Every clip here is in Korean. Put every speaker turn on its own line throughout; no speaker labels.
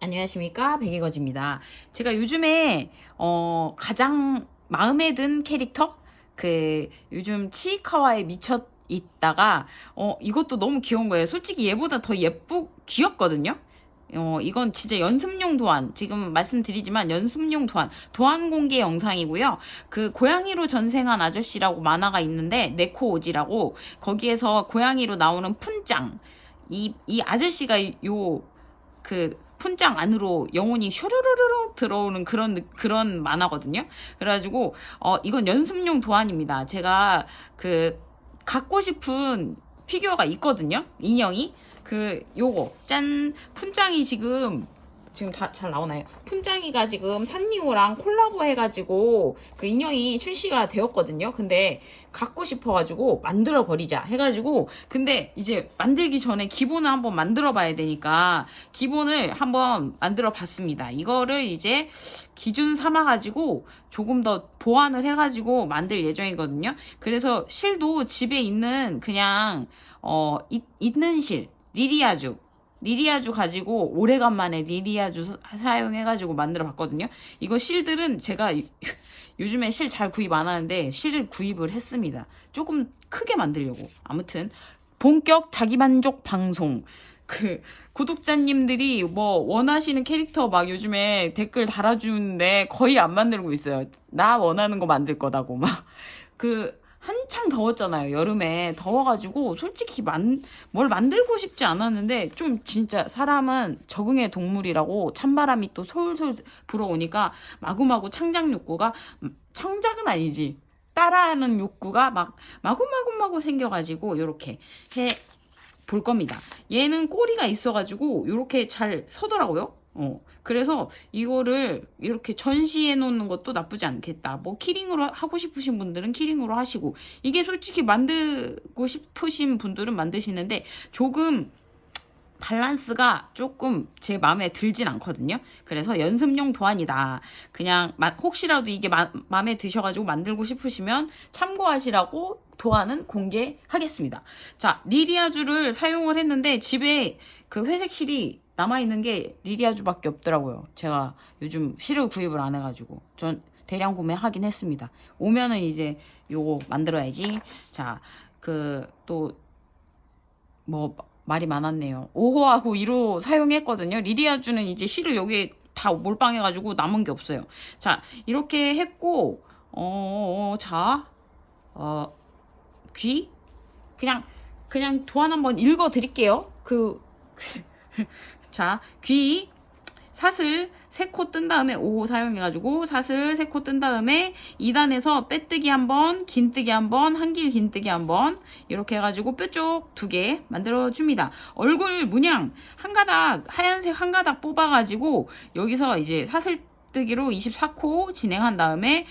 안녕하십니까 백이거지입니다. 제가 요즘에 어 가장 마음에 든 캐릭터 그 요즘 치이카와에 미쳐 있다가 어 이것도 너무 귀여운 거예요. 솔직히 얘보다 더 예쁘 귀엽거든요. 어 이건 진짜 연습용 도안 지금 말씀드리지만 연습용 도안 도안 공개 영상이고요. 그 고양이로 전생한 아저씨라고 만화가 있는데 네코 오지라고 거기에서 고양이로 나오는 푼짱 이 이 아저씨가 요 그 푼장 안으로 영혼이 쇼르르르 들어오는 그런 느- 그런 만화거든요. 그래가지고 어 이건 연습용 도안입니다. 제가 그 갖고 싶은 피규어가 있거든요. 인형이 그 요거 짠 푼장이 지금 지금 다 잘 나오나요? 푼장이가 지금 산리오랑 콜라보 해가지고 그 인형이 출시가 되었거든요. 근데 갖고 싶어가지고 만들어 버리자 해가지고 근데 이제 만들기 전에 기본을 한번 만들어 봐야 되니까 기본을 한번 만들어 봤습니다. 이거를 이제 기준 삼아 가지고 조금 더 보완을 해 가지고 만들 예정이거든요. 그래서 실도 집에 있는 그냥 어 있, 있는 실 리리아주 리리아주 가지고 오래간만에 리리아주 사용해 가지고 만들어 봤거든요. 이거 실들은 제가 요- 요즘에 실 잘 구입 안 하는데 실을 구입을 했습니다. 조금 크게 만들려고. 아무튼 본격 자기만족 방송. 그 구독자님들이 뭐 원하시는 캐릭터 막 요즘에 댓글 달아주는데 거의 안 만들고 있어요. 나 원하는 거 만들 거다고 막. 그 한창 더웠잖아요. 여름에 더워가지고 솔직히 만, 뭘 만들고 싶지 않았는데 좀 진짜 사람은 적응의 동물이라고 찬바람이 또 솔솔 불어오니까 마구마구 창작 욕구가 음, 창작은 아니지. 따라하는 욕구가 막 마구마구마구 생겨가지고 이렇게 해 볼 겁니다. 얘는 꼬리가 있어가지고 이렇게 잘 서더라고요. 어 그래서 이거를 이렇게 전시해 놓는 것도 나쁘지 않겠다. 뭐 키링으로 하고 싶으신 분들은 키링으로 하시고 이게 솔직히 만들고 싶으신 분들은 만드시는데 조금 밸런스가 조금 제 마음에 들진 않거든요. 그래서 연습용 도안이다. 그냥 마- 혹시라도 이게 마, 마음에 드셔가지고 만들고 싶으시면 참고하시라고 도안은 공개하겠습니다. 자, 리리아주를 사용을 했는데 집에 그 회색 실이 남아있는 게 리리아주밖에 없더라고요. 제가 요즘 실을 구입을 안 해가지고. 전 대량 구매하긴 했습니다. 오면은 이제 요거 만들어야지. 자, 그, 또, 뭐 말이 많았네요. 5호하고 1호 사용했거든요. 리리아주는 이제 실을 여기에 다 몰빵해가지고 남은 게 없어요. 자 이렇게 했고 어, 어, 자 어, 귀 그냥 그냥 도안 한번 읽어 드릴게요. 그 자, 귀 사슬 세 코 뜬 다음에 5호 사용해가지고 사슬 세 코 뜬 다음에 2단에서 빼뜨기 한번 긴뜨기 한번 한길 긴뜨기 한번 이렇게 해가지고 뾰족 두 개 만들어줍니다. 얼굴 문양 한 가닥 하얀색 한 가닥 뽑아가지고 여기서 이제 사슬 뜨기로 24코 진행한 다음에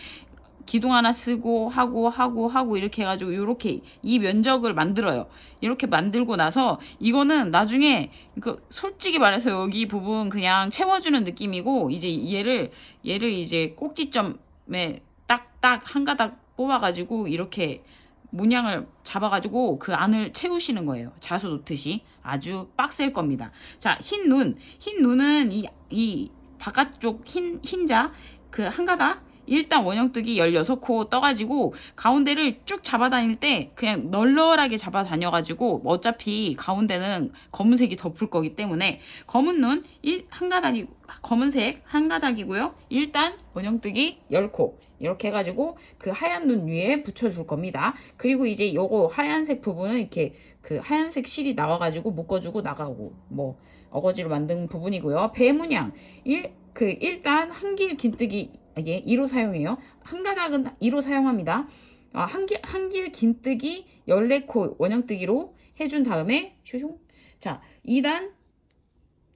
기둥 하나 쓰고 하고 하고 하고 이렇게 해가지고 이렇게 이 면적을 만들어요. 이렇게 만들고 나서 이거는 나중에 그 솔직히 말해서 여기 부분 그냥 채워주는 느낌이고 이제 얘를 얘를 이제 꼭지점에 딱딱 한 가닥 뽑아가지고 이렇게 문양을 잡아가지고 그 안을 채우시는 거예요. 자수 놓듯이 아주 빡셀 겁니다. 자, 흰 눈, 흰 눈은 이 이 바깥쪽 흰 흰자 그 한 가닥 일단 원형뜨기 16코 떠가지고 가운데를 쭉 잡아다닐 때 그냥 널널하게 잡아다녀가지고 어차피 가운데는 검은색이 덮을 거기 때문에 검은 눈 한 가닥이 검은색 한 가닥이고요. 일단 원형뜨기 10코 이렇게 해가지고 그 하얀 눈 위에 붙여줄 겁니다. 그리고 이제 요거 하얀색 부분은 이렇게 그 하얀색 실이 나와가지고 묶어주고 나가고 뭐 어거지로 만든 부분이고요. 배문양 일, 그 일단 한길 긴뜨기 이게 2로 사용해요. 한 가닥은 2로 사용합니다. 아, 한길 한길 긴뜨기 14코 원형뜨기로 해준 다음에 슈슝 자 2단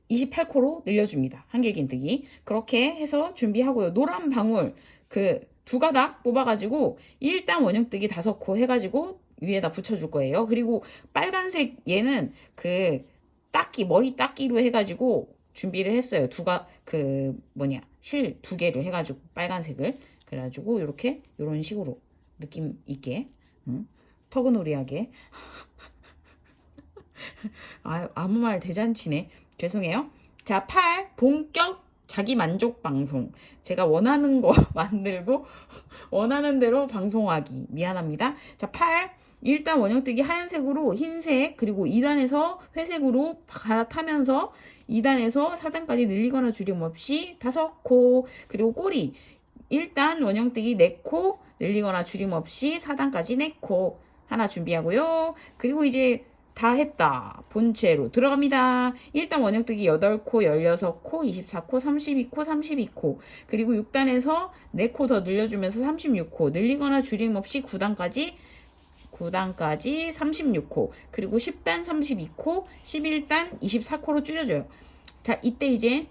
28코로 늘려줍니다. 한길 긴뜨기 그렇게 해서 준비하고요. 노란 방울 그 두 가닥 뽑아가지고 일단 원형뜨기 5코 해가지고 위에다 붙여줄 거예요. 그리고 빨간색 얘는 그 닦기 머리 닦기로 해가지고 준비를 했어요. 두가 그 뭐냐 실 두 개를 해가지고 빨간색을 그래가지고 이렇게 이런 식으로 느낌 있게 응? 터그놀이하게 아, 아무 말 대잔치네 죄송해요. 자, 8. 본격 자기 만족 방송. 제가 원하는 거 만들고 원하는 대로 방송하기. 미안합니다. 자, 8. 일단 원형뜨기 하얀색으로 흰색 그리고 2단에서 회색으로 갈아타면서 2단에서 4단까지 늘리거나 줄임 없이 다섯 코 그리고 꼬리 일단 원형뜨기 4코 늘리거나 줄임 없이 4단까지 4코 하나 준비하고요. 그리고 이제 다 했다. 본체로 들어갑니다. 일단 원형뜨기 8코, 16코, 24코, 32코, 32코. 그리고 6단에서 4코 더 늘려주면서 36코. 늘리거나 줄임 없이 9단까지 9단까지 36코. 그리고 10단 32코, 11단 24코로 줄여줘요. 자, 이때 이제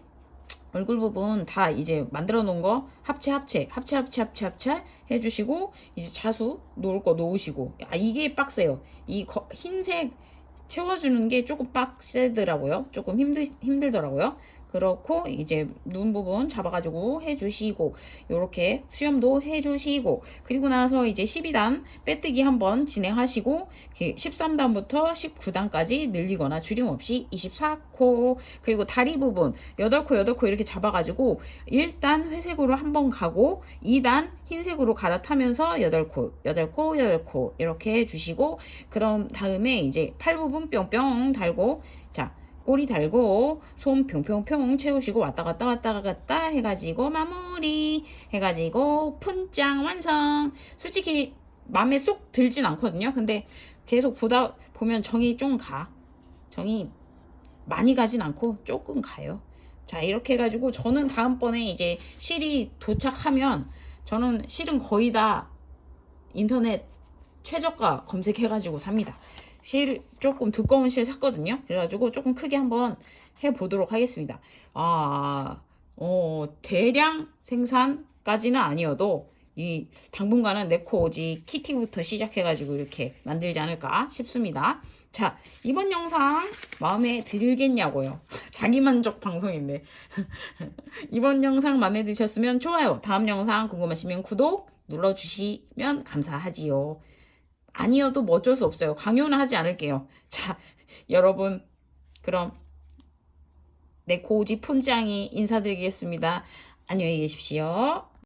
얼굴 부분 다 이제 만들어 놓은 거 합체 합체 합체 합체 합체 합체 해주시고 이제 자수 놓을 거 놓으시고 아 이게 빡세요 이 거- 흰색 채워주는 게 조금 빡세더라고요 조금 힘들 힘들더라고요 그렇고 이제 눈 부분 잡아가지고 해주시고 요렇게 수염도 해주시고 그리고 나서 이제 12단 빼뜨기 한번 진행하시고 13단부터 19단까지 늘리거나 줄임 없이 24코 그리고 다리 부분 8코 8코 이렇게 잡아가지고 1단 회색으로 한번 가고 2단 흰색으로 갈아타면서 8코 8코 8코 이렇게 해주시고 그럼 다음에 이제 팔 부분 뿅뿅 달고 자 꼬리 달고 손 평평평 채우시고 왔다 갔다 왔다 갔다 해가지고 마무리 해가지고 푼짱 완성. 솔직히 마음에 쏙 들진 않거든요. 근데 계속 보다 보면 정이 좀 가. 정이 많이 가진 않고 조금 가요. 자 이렇게 해가지고 저는 다음번에 이제 실이 도착하면 저는 실은 거의 다 인터넷 최저가 검색해가지고 삽니다 실 조금 두꺼운 실 샀거든요. 그래가지고 조금 크게 한번 해보도록 하겠습니다. 아, 어, 대량 생산까지는 아니어도 이 당분간은 네코 오지 키티부터 시작해가지고 이렇게 만들지 않을까 싶습니다. 자, 이번 영상 마음에 들겠냐고요. 자기만족 방송인데. 이번 영상 마음에 드셨으면 좋아요. 다음 영상 궁금하시면 구독 눌러주시면 감사하지요. 아니어도 뭐 어쩔 수 없어요. 강요는 하지 않을게요. 자, 여러분, 그럼 내 고우지 푼장이 인사드리겠습니다. 안녕히 계십시오.